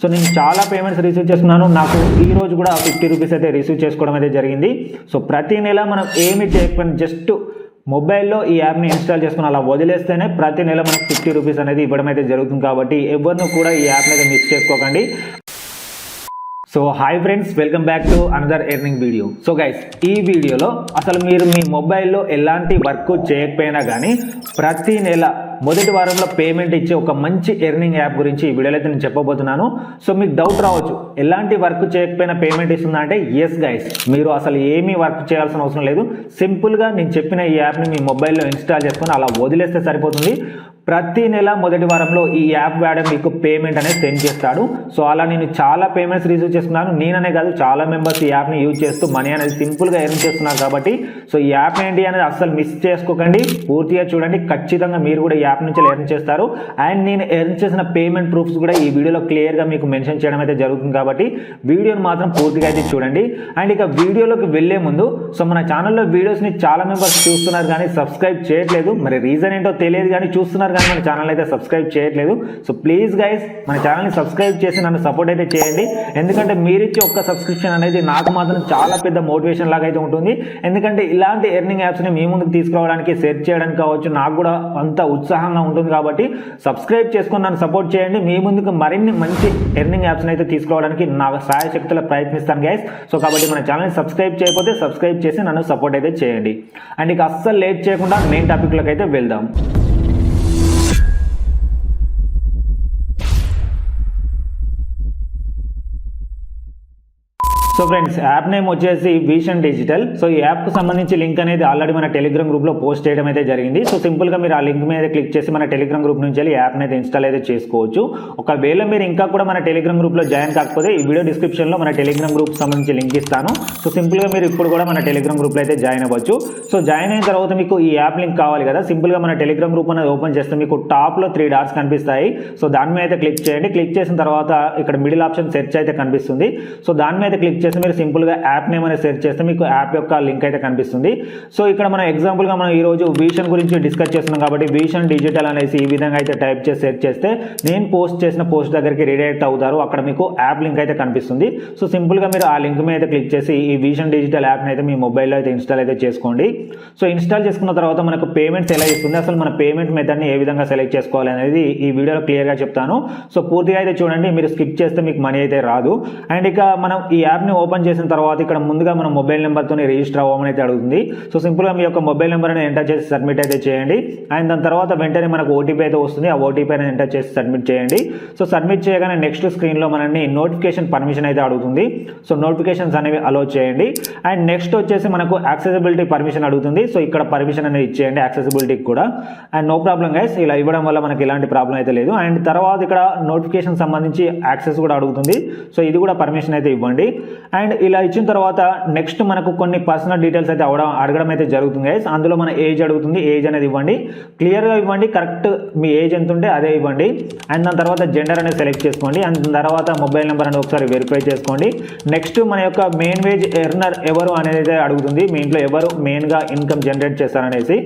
So నేను చాలా payments receive చేస్తున్నాను. నాకు ఈ రోజు కూడా ఫిఫ్టీ రూపీస్ అయితే రిసీవ్ చేసుకోవడం అయితే జరిగింది. సో ప్రతి నెల మనం ఏమి చేయకపోయినా జస్ట్ మొబైల్లో ఈ యాప్ని ఇన్స్టాల్ చేసుకుని అలా వదిలేస్తేనే ప్రతి నెల మనకు ఫిఫ్టీ రూపీస్ అనేది ఇవ్వడం అయితే జరుగుతుంది కాబట్టి ఎవరినూ కూడా ఈ యాప్ని అయితే మిస్ చేసుకోకండి. So hi friends welcome back to another earning video so guys ఈ వీడియోలో అసలు మీరు మీ మొబైల్లో ఎలాంటి వర్క్ చేయకపోయినా కానీ ప్రతి నెల మొదటి వారంలో పేమెంట్ ఇచ్చే ఒక మంచి ఎర్నింగ్ యాప్ గురించి ఈ వీడియోలో అయితే నేను చెప్పబోతున్నాను. సో మీకు డౌట్ రావచ్చు ఎలాంటి వర్క్ చేయకపోయినా పేమెంట్ ఇస్తుందా అంటే ఎస్ గైస్ మీరు అసలు ఏమీ వర్క్ చేయాల్సిన అవసరం లేదు. సింపుల్గా నేను చెప్పిన ఈ యాప్ని మీ మొబైల్లో ఇన్స్టాల్ చేసుకొని అలా వదిలేస్తే సరిపోతుంది. ప్రతి నెల మొదటి వారంలో ఈ యాప్ వాడడం మీకు పేమెంట్ అనేది సెండ్ చేస్తాడు. సో అలా నేను చాలా పేమెంట్స్ రిసీవ్ చేస్తున్నాను. నేననే కాదు చాలా మెంబర్స్ ఈ యాప్ని యూజ్ చేస్తూ మనీ అనేది సింపుల్గా ఎర్న్ చేస్తున్నారు కాబట్టి. సో ఈ యాప్ ఏంటి అనేది అస్సలు మిస్ చేసుకోకండి. పూర్తిగా చూడండి. ఖచ్చితంగా మీరు కూడా యాప్ నుంచి ఎర్న్ చేస్తారు. అండ్ నేను ఎర్న్ చేసిన పేమెంట్ ప్రూఫ్స్ కూడా ఈ వీడియోలో క్లియర్గా మీకు మెన్షన్ చేయడం అయితే జరుగుతుంది కాబట్టి వీడియోని మాత్రం పూర్తిగా అయితే చూడండి. అండ్ ఇక వీడియోలోకి వెళ్ళే ముందు సో మన ఛానల్లో వీడియోస్ని చాలా మెంబర్స్ చూస్తున్నారు కానీ సబ్స్క్రైబ్ చేయట్లేదు. మరి రీజన్ ఏంటో తెలియదు కానీ చూస్తున్నారు కానీ మన ఛానల్ అయితే సబ్స్క్రైబ్ చేయట్లేదు. సో ప్లీజ్ గైస్ మన ఛానల్ని సబ్స్క్రైబ్ చేసి నన్ను సపోర్ట్ అయితే చేయండి. ఎందుకంటే మీరిచ్చే ఒక్క సబ్స్క్రిప్షన్ అనేది నాకు మాత్రం చాలా పెద్ద మోటివేషన్ లాగా అయితే ఉంటుంది. ఎందుకంటే ఇలాంటి ఎర్నింగ్ యాప్స్ని మీ ముందుకు తీసుకురావడానికి సెర్చ్ చేయడానికి కావచ్చు నాకు కూడా అంత ఉత్సాహం ఉత్సాహంగా ఉంటుంది కాబట్టి సబ్స్క్రైబ్ చేసుకుని నన్ను సపోర్ట్ చేయండి. మీ ముందుకు మరిన్ని మంచి ఎర్నింగ్ యాప్స్ని అయితే తీసుకోవడానికి నా సహాయశక్తుల ప్రయత్నిస్తాను గైస్ సో కాబట్టి మన ఛానల్ని సబ్స్క్రైబ్ చేయకపోతే సబ్స్క్రైబ్ చేసి నన్ను సపోర్ట్ అయితే చేయండి. అండ్ ఇక అస్సలు లేట్ చేయకుండా మెయిన్ టాపిక్లోకి అయితే వెళ్దాం. సో ఫ్రెండ్స్ యాప్ నేమ్ వచ్చేసి విషన్ డిజిటల్ సో ఈ యాప్కు సంబంధించి లింక్ అనేది ఆల్రెడీ మన టెలిగ్రామ్ గ్రూప్లో పోస్ట్ చేయడం అయితే జరిగింది. సో సింపుల్గా మీరు ఆ లింక్ మీద క్లిక్ చేసి మన టెలిగ్రామ్ గ్రూప్ నుంచి వెళ్ళి యాప్ని అయితే ఇన్స్టాల్ అయితే చేసుకోవచ్చు. ఒకవేళ మీరు ఇంకా కూడా మన టెలిగ్రామ్ గ్రూప్లో జాయిన్ కాకపోతే ఈ వీడియో డిస్క్రిప్షన్లో మన టెలిగ్రామ్ గ్రూప్ సంబంధించి లింక్ ఇస్తాను. సో సింపుల్గా మీరు ఇప్పుడు కూడా మన టెలిగ్రామ్ గ్రూప్లో అయితే జాయిన్ అవ్వచ్చు. సో జాయిన్ అయిన తర్వాత మీకు ఈ యాప్ లింక్ కావాలి కదా. సింపుల్గా మన టెలిగ్రామ్ గ్రూప్ అనేది ఓపెన్ చేస్తే మీకు టాప్లో త్రీ డాట్స్ కనిపిస్తాయి. సో దాని మీద అయితే క్లిక్ చేయండి. క్లిక్ చేసిన తర్వాత ఇక్కడ మిడిల్ ఆప్షన్ సెర్చ్ అయితే కనిపిస్తుంది. సో దాని మీద క్లిక్ చేస్తే మీరు సింపుల్గా యాప్ నేమ్ అనేది సెర్చ్ చేస్తే మీకు యాప్ యొక్క లింక్ అయితే కనిపిస్తుంది. సో ఇక్కడ మనం ఎగ్జాంపుల్గా మనం ఈ రోజు విషన్ గురించి డిస్కస్ చేస్తున్నాం కాబట్టి విషన్ డిజిటల్ అనేసి ఈ విధంగా అయితే టైప్ చేసి సెర్చ్ చేస్తే నేను పోస్ట్ చేసిన పోస్ట్ దగ్గరికి రిడైరెక్ట్ అవుతారు. అక్కడ మీకు యాప్ లింక్ అయితే కనిపిస్తుంది. సో సింపుల్గా మీరు ఆ లింక్ మీద అయితే క్లిక్ చేసి ఈ విషన్ డిజిటల్ యాప్ని అయితే మీ మొబైల్లో అయితే ఇన్స్టాల్ అయితే చేసుకోండి. సో ఇన్స్టాల్ చేసుకున్న తర్వాత మనకు పేమెంట్స్ ఎలా ఇస్తుంది? అసలు మన పేమెంట్ మెథడ్ని ఏ విధంగా సెలెక్ట్ చేసుకోవాలి అనేది ఈ వీడియోలో క్లియర్గా చెప్తాను. సో పూర్తిగా అయితే చూడండి. మీరు స్కిప్ చేస్తే మీకు మనీ అయితే రాదు. అండ్ ఇక మనం ఈ యాప్ని ఓపెన్ చేసిన తర్వాత ఇక్కడ ముందుగా మనం మొబైల్ నెంబర్తో రిజిస్టర్ అవ్వమని అయితే అడుగుతుంది. సో సింపుల్గా మీ యొక్క మొబైల్ నెంబర్ అనేది ఎంటర్ చేసి సబ్మిట్ అయితే చేయండి. అండ్ దాని తర్వాత వెంటనే మనకు ఓటీపీ అయితే వస్తుంది. ఆ ఓటీపీ అనేది ఎంటర్ చేసి సబ్మిట్ చేయండి. సో సబ్మిట్ చేయగానే నెక్స్ట్ స్క్రీన్లో మనల్ని నోటిఫికేషన్ పర్మిషన్ అయితే అడుగుతుంది. సో నోటిఫికేషన్స్ అనేవి అలో చేయండి. అండ్ నెక్స్ట్ వచ్చేసి మనకు యాక్సెసిబిలిటీ పర్మిషన్ అడుగుతుంది. సో ఇక్కడ పర్మిషన్ అనేది ఇచ్చేయండి యాక్సెసిబిలిటీకి కూడా. అండ్ నో ప్రాబ్లం గైస్ ఇలా ఇవ్వడం వల్ల మనకి ఎలాంటి ప్రాబ్లం అయితే లేదు. అండ్ తర్వాత ఇక్కడ నోటిఫికేషన్ సంబంధించి యాక్సెస్ కూడా అడుగుతుంది. సో ఇది కూడా పర్మిషన్ అయితే ఇవ్వండి. అండ్ ఇలా ఇచ్చిన తర్వాత నెక్స్ట్ మనకు కొన్ని పర్సనల్ డీటెయిల్స్ అయితే అవడం అడగడం అయితే జరుగుతుంది గైస్ అందులో మన ఏజ్ అడుగుతుంది ఏజ్ అనేది ఇవ్వండి. క్లియర్గా ఇవ్వండి కరెక్ట్ మీ ఏజ్ ఎంత ఉంటే అదే ఇవ్వండి. అండ్ దాని తర్వాత జెండర్ అనేది సెలెక్ట్ చేసుకోండి. అండ్ దాని తర్వాత మొబైల్ నెంబర్ అనేది ఒకసారి వెరిఫై చేసుకోండి. నెక్స్ట్ మన యొక్క మెయిన్ వేజ్ ఎర్నర్ ఎవరు అనేది అడుగుతుంది. మీ ఇంట్లో ఎవరు మెయిన్గా ఇన్కమ్ జనరేట్ చేస్తారనేసి.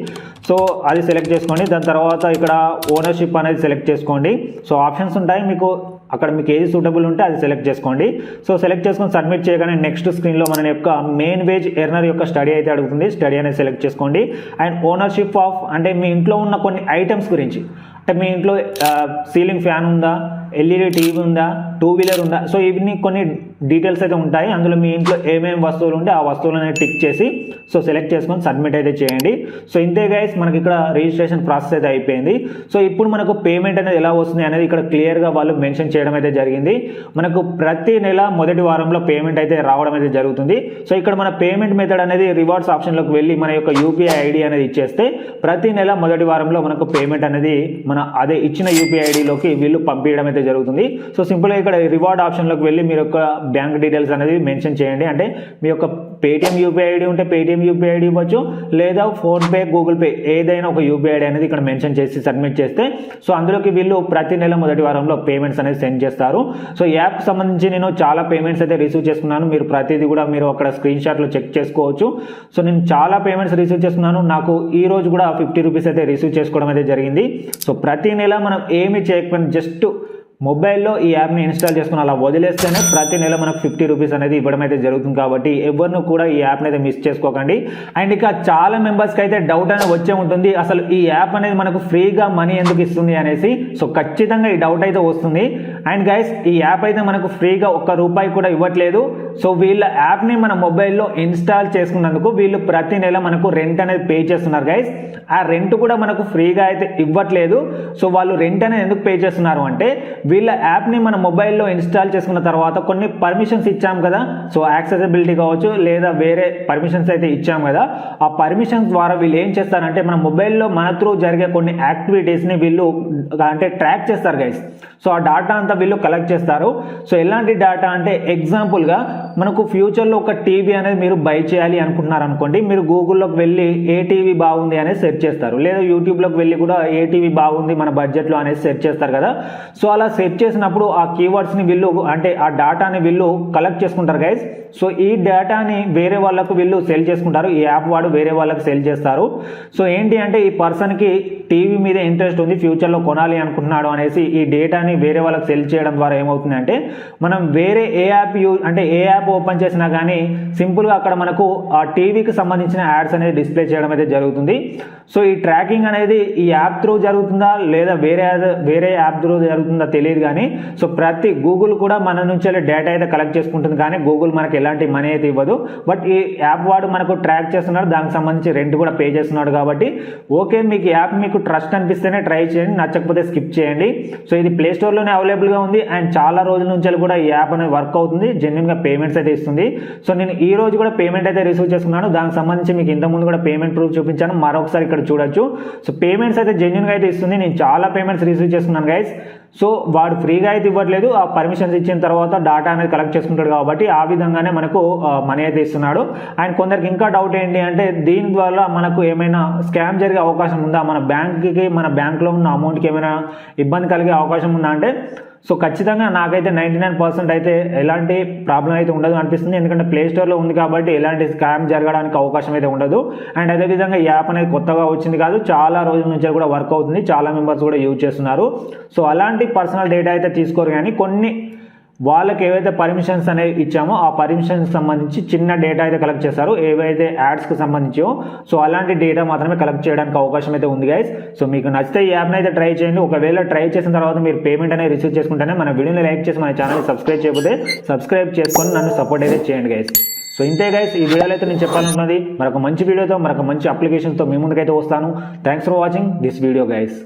సో అది సెలెక్ట్ చేసుకోండి. దాని తర్వాత ఇక్కడ ఓనర్షిప్ అనేది సెలెక్ట్ చేసుకోండి. సో ఆప్షన్స్ ఉంటాయి. మీకు అక్కడ మీకు ఏది సూటబుల్ ఉంటే అది సెలెక్ట్ చేసుకోండి. సో సెలెక్ట్ చేసుకొని సబ్మిట్ చేయగానే నెక్స్ట్ స్క్రీన్లో మన యొక్క మెయిన్ వేజ్ ఎర్నర్ యొక్క స్టడీ అయితే అడుగుతుంది. స్టడీ అనేది సెలెక్ట్ చేసుకోండి. అండ్ ఓనర్షిప్ ఆఫ్ అంటే మీ ఇంట్లో ఉన్న కొన్ని ఐటమ్స్ గురించి అంటే మీ ఇంట్లో uh, సీలింగ్ ఫ్యాన్ ఉందా? ఎల్ఈడి టీవీ ఉందా టూ వీలర్ ఉందా? సో ఇవన్నీ కొన్ని డీటెయిల్స్ అయితే ఉంటాయి. అందులో మీ ఇంట్లో ఏమేమి వస్తువులు ఉంటే ఆ వస్తువులను టిక్ చేసి సో సెలెక్ట్ చేసుకొని సబ్మిట్ అయితే చేయండి. సో ఇంతే గైస్ మనకి ఇక్కడ రిజిస్ట్రేషన్ ప్రాసెస్ అయితే అయిపోయింది. సో ఇప్పుడు మనకు పేమెంట్ అనేది ఎలా వస్తుంది అనేది ఇక్కడ క్లియర్గా వాళ్ళు మెన్షన్ చేయడం అయితే జరిగింది. మనకు ప్రతి నెల మొదటి వారంలో పేమెంట్ అయితే రావడం అయితే జరుగుతుంది. సో ఇక్కడ మన పేమెంట్ మెథడ్ అనేది రివార్డ్స్ ఆప్షన్లోకి వెళ్ళి మన యొక్క యూపీఐ ఐడి అనేది ఇచ్చేస్తే ప్రతి నెల మొదటి వారంలో మనకు పేమెంట్ అనేది మన అదే ఇచ్చిన యూపీఐ ఐడిలోకి వీళ్ళు పంపించడం అయితే జరుగుతుంది. సో సింపుల్గా ఇక్కడ రివార్డ్ ఆప్షన్లోకి వెళ్ళి మీరు యొక్క బ్యాంక్ డీటెయిల్స్ అనేది మెన్షన్ చేయండి. అంటే మీ యొక్క పేటిఎం యూపీఐ ఐడి ఉంటే పేటిఎం యూపీఐ ఐడి ఇవ్వచ్చు లేదా ఫోన్పే గూగుల్ పే ఏదైనా ఒక యూపీఐ ఐడి అనేది ఇక్కడ మెన్షన్ చేసి సబ్మిట్ చేస్తే సో అందులోకి వీళ్ళు ప్రతి నెల మొదటి వారంలో పేమెంట్స్ అనేది సెండ్ చేస్తారు. సో యాప్కి సంబంధించి నేను చాలా పేమెంట్స్ అయితే రిసీవ్ చేసుకున్నాను. మీరు ప్రతిదీ కూడా మీరు అక్కడ స్క్రీన్ షాట్లో చెక్ చేసుకోవచ్చు. సో నేను చాలా పేమెంట్స్ రిసీవ్ చేసుకున్నాను. నాకు ఈ రోజు కూడా ఫిఫ్టీ రూపీస్ అయితే రిసీవ్ చేసుకోవడం అయితే జరిగింది. సో ప్రతి నెల మనం ఏమి చేయకపోయినా జస్ట్ మొబైల్లో ఈ యాప్ని ఇన్స్టాల్ చేసుకుని అలా వదిలేస్తేనే ప్రతి నెల మనకు ఫిఫ్టీ రూపీస్ అనేది ఇవ్వడం అయితే జరుగుతుంది కాబట్టి ఎవరిని కూడా ఈ యాప్ని అయితే మిస్ చేసుకోకండి. అండ్ ఇక చాలా మెంబర్స్కి అయితే డౌట్ అనేది వచ్చే ఉంటుంది. అసలు ఈ యాప్ అనేది మనకు ఫ్రీగా మనీ ఎందుకు ఇస్తుంది అనేసి సో ఖచ్చితంగా ఈ డౌట్ అయితే వస్తుంది. అండ్ గైస్ ఈ యాప్ అయితే మనకు ఫ్రీగా ఒక్క రూపాయి కూడా ఇవ్వట్లేదు. సో వీళ్ళ యాప్ని మన మొబైల్లో ఇన్స్టాల్ చేసుకున్నందుకు వీళ్ళు ప్రతి నెల మనకు రెంట్ అనేది పే చేస్తున్నారు గైస్ ఆ రెంట్ కూడా మనకు ఫ్రీగా అయితే ఇవ్వట్లేదు. సో వాళ్ళు రెంట్ అనేది ఎందుకు పే చేస్తున్నారు అంటే వీళ్ళ యాప్ని మన మొబైల్లో ఇన్స్టాల్ చేసుకున్న తర్వాత కొన్ని పర్మిషన్స్ ఇచ్చాం కదా. సో యాక్సెసిబిలిటీ కావచ్చు లేదా వేరే పర్మిషన్స్ అయితే ఇచ్చాం కదా. ఆ పర్మిషన్స్ ద్వారా వీళ్ళు ఏం చేస్తారంటే మన మొబైల్లో మన త్రూ జరిగే కొన్ని యాక్టివిటీస్ని వీళ్ళు అంటే ట్రాక్ చేస్తారు గైస్ సో ఆ డాటా అంతా వీళ్ళు కలెక్ట్ చేస్తారు. సో ఎలాంటి డాటా అంటే ఎగ్జాంపుల్గా మనకు ఫ్యూచర్లో ఒక టీవీ అనేది మీరు బై చేయాలి అనుకుంటున్నారు అనుకోండి మీరు గూగుల్లోకి వెళ్ళి ఏ టీవీ బాగుంది అనేది సెర్చ్ చేస్తారు. లేదా యూట్యూబ్లోకి వెళ్ళి కూడా ఏ టీవీ బాగుంది మన బడ్జెట్లో అనేది సెర్చ్ చేస్తారు కదా. సో అలా సెట్ చేసినప్పుడు ఆ కీవర్డ్స్ని వీళ్ళు అంటే ఆ డాటాని వీళ్ళు కలెక్ట్ చేసుకుంటారు గైస్ సో ఈ డేటాని వేరే వాళ్ళకు వీళ్ళు సెల్ చేసుకుంటారు. ఈ యాప్ వాడు వేరే వాళ్ళకి సెల్ చేస్తారు. సో ఏంటి అంటే ఈ పర్సన్కి టీవీ మీద ఇంట్రెస్ట్ ఉంది ఫ్యూచర్లో కొనాలి అనుకుంటున్నాడు అనేసి ఈ డేటాని వేరే వాళ్ళకి సెల్ చేయడం ద్వారా ఏమవుతుందంటే మనం వేరే ఏ యాప్ యూ అంటే ఏ యాప్ ఓపెన్ చేసినా కానీ సింపుల్గా అక్కడ మనకు ఆ టీవీకి సంబంధించిన యాడ్స్ అనేది డిస్ప్లే చేయడం అయితే జరుగుతుంది. సో ఈ ట్రాకింగ్ అనేది ఈ యాప్ త్రూ జరుగుతుందా? లేదా వేరే వేరే యాప్ త్రూ జరుగుతుందా తెలియదు కానీ సో ప్రతి గూగుల్ కూడా మన నుంచి డేటా అయితే కలెక్ట్ చేసుకుంటుంది కానీ గూగుల్ మనకి ఎలాంటి మనీ అయితే ఇవ్వదు. బట్ ఈ యాప్ వాడు మనకు ట్రాక్ చేస్తున్నాడు దానికి సంబంధించి రెంట్ కూడా పే చేస్తున్నాడు కాబట్టి ఓకే మీకు యాప్ మీకు ట్రస్ట్ అనిపిస్తేనే ట్రై చేయండి నచ్చకపోతే స్కిప్ చేయండి. సో ఇది ప్లే స్టోర్లోనే అవైలబుల్గా ఉంది అండ్ చాలా రోజుల నుంచి కూడా ఈ యాప్ అనేది వర్క్ అవుతుంది జెన్యున్గా పేమెంట్స్ అయితే ఇస్తుంది. సో నేను ఈ రోజు కూడా పేమెంట్ అయితే రిసీవ్ చేసుకున్నాను దానికి సంబంధించి మీకు ఇంతకుముందు కూడా పేమెంట్ ప్రూఫ్ చూపించాను మరొకసారి ఇక్కడ చూడొచ్చు. సో పేమెంట్స్ అయితే జెన్యున్గా అయితే ఇస్తుంది నేను చాలా పేమెంట్స్ రిసీవ్ చేసుకున్నాను గైస్ సో వాడు ఫ్రీగా అయితే ఇవ్వట్లేదు. ఆ పర్మిషన్స్ ఇచ్చిన తర్వాత డాటా అనేది కలెక్ట్ చేసుకుంటాడు కాబట్టి ఆ విధంగానే మనకు మనీ అయితే ఇస్తున్నాడు. అండ్ కొందరికి ఇంకా డౌట్ ఏంటి అంటే దీని ద్వారా మనకు ఏమైనా స్కామ్ జరిగే అవకాశం ఉందా? మన బ్యాంక్కి మన బ్యాంక్లో ఉన్న అమౌంట్కి ఏమైనా ఇబ్బంది కలిగే అవకాశం ఉందా? అంటే సో ఖచ్చితంగా నాకైతే నైంటీ నైన్ పర్సెంట్ అయితే ఎలాంటి ప్రాబ్లం అయితే ఉండదు అనిపిస్తుంది. ఎందుకంటే ప్లే స్టోర్లో ఉంది కాబట్టి ఎలాంటి స్కామ్ జరగడానికి అవకాశం అయితే ఉండదు. అండ్ అదేవిధంగా ఈ యాప్ అనేది కొత్తగా వచ్చింది కాదు చాలా రోజుల నుంచి కూడా వర్క్ అవుతుంది. చాలా మెంబర్స్ కూడా యూజ్ చేస్తున్నారు. సో అలాంటి పర్సనల్ డేటా అయితే తీసుకోరు కానీ కొన్ని వాళ్ళకి ఏవైతే పర్మిషన్స్ అనేవి ఇచ్చామో ఆ పర్మిషన్స్ సంబంధించి చిన్న డేటా అయితే కలెక్ట్ చేస్తారు ఏవైతే యాడ్స్కి సంబంధించో సో అలాంటి డేటా మాత్రమే కలెక్ట్ చేయడానికి అవకాశం అయితే ఉంది గైస్ సో మీకు నచ్చితే ఈ యాప్ని అయితే ట్రై చేయండి. ఒకవేళ ట్రై చేసిన తర్వాత మీరు పేమెంట్ అనేది రిసీవ్ చేసుకుంటేనే మన వీడియోని లైక్ చేసి మన ఛానల్ సబ్స్క్రైబ్ చేయకపోతే సబ్స్క్రైబ్ చేసుకొని నన్ను సపోర్ట్ అయితే చేయండి గైస్ సో ఇంతే గైస్ ఈ వీడియోలో అయితే నేను చెప్పాలనుకున్నది మరొక మంచి వీడియోతో మరొక మంచి అప్లికేషన్తో మీ ముందుకైతే వస్తాను. Thanks for watching this video guys